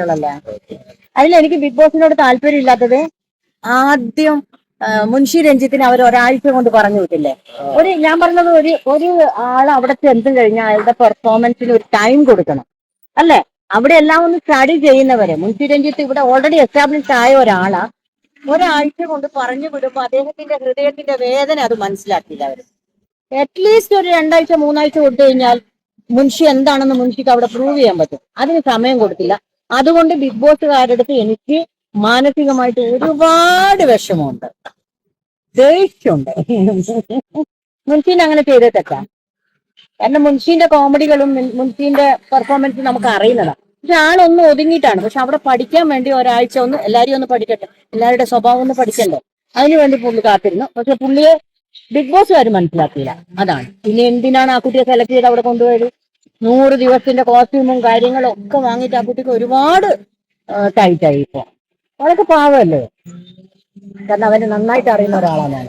കണ്ടിട്ടുള്ളല്ലേ അതിലെനിക്ക് ബിഗ് ബോസിനോട് താല്പര്യം ഇല്ലാത്തത് ആദ്യം മുൻഷി രഞ്ജിത്തിന് അവർ ഒരാഴ്ച കൊണ്ട് പറഞ്ഞു വിട്ടില്ലേ? ഒരു ഞാൻ പറഞ്ഞത് ഒരു ഒരു ആൾ അവിടെ ചെന്ന് കഴിഞ്ഞാൽ അയാളുടെ പെർഫോമൻസിന് ഒരു ടൈം കൊടുക്കണം. അല്ലേ? അവിടെ എല്ലാം ഒന്ന് സ്റ്റഡി ചെയ്യുന്നവരെ. മുൻഷി രഞ്ജിത്ത് ഇവിടെ ഓൾറെഡി എസ്റ്റാബ്ലിഷ് ആയ ഒരാളാ. ഒരാഴ്ച കൊണ്ട് പറഞ്ഞു വിടുമ്പോ അദ്ദേഹത്തിന്റെ ഹൃദയത്തിന്റെ വേദന അത് മനസ്സിലാക്കിയില്ല അവർ അറ്റ്ലീസ്റ്റ് ഒരു രണ്ടാഴ്ച മൂന്നാഴ്ച കൊടുത്തു കഴിഞ്ഞാൽ മുൻഷി എന്താണെന്ന് മുൻഷിക്ക് അവിടെ പ്രൂവ് ചെയ്യാൻ പറ്റും. അതിന് സമയം കൊടുത്തില്ല. അതുകൊണ്ട് ബിഗ് ബോസുകാരടുത്ത് എനിക്ക് മാനസികമായിട്ട് ഒരുപാട് വിഷമമുണ്ട്. ദേഷ്യമുണ്ട്. മുൻഷീൻ അങ്ങനെ ചെയ്തേ തെറ്റാ. കാരണം മുൻഷീന്റെ കോമഡികളും മുൻ- മുൻഷീന്റെ പെർഫോമൻസും നമുക്ക് അറിയുന്നതാണ് പക്ഷെ ആളൊന്ന് ഒതുങ്ങിയിട്ടാണ്. പക്ഷെ അവിടെ പഠിക്കാൻ വേണ്ടി ഒരാഴ്ച ഒന്ന് എല്ലാരെയും ഒന്ന് പഠിക്കട്ടെ. എല്ലാവരുടെ സ്വഭാവം ഒന്ന് പഠിക്കണ്ടേ? അതിനു വേണ്ടി പുള്ളി കാത്തിരുന്നു. പക്ഷെ പുള്ളിയെ ബിഗ് ബോസ് കാര്യം മനസ്സിലാക്കിയില്ല. അതാണ്. പിന്നെ എന്തിനാണ് ആ കുട്ടിയെ സെലക്ട് ചെയ്ത് അവിടെ കൊണ്ടുപോയത്? നൂറ് ദിവസത്തിന്റെ കോസ്റ്റ്യൂമും കാര്യങ്ങളും ഒക്കെ വാങ്ങിയിട്ട് ആ കുട്ടിക്ക് ഒരുപാട് ടൈറ്റായി ഇപ്പൊ. അതൊക്കെ പാവമല്ലേ? കാരണം അവന് നന്നായിട്ട് അറിയുന്ന ഒരാളാണ് ഞാൻ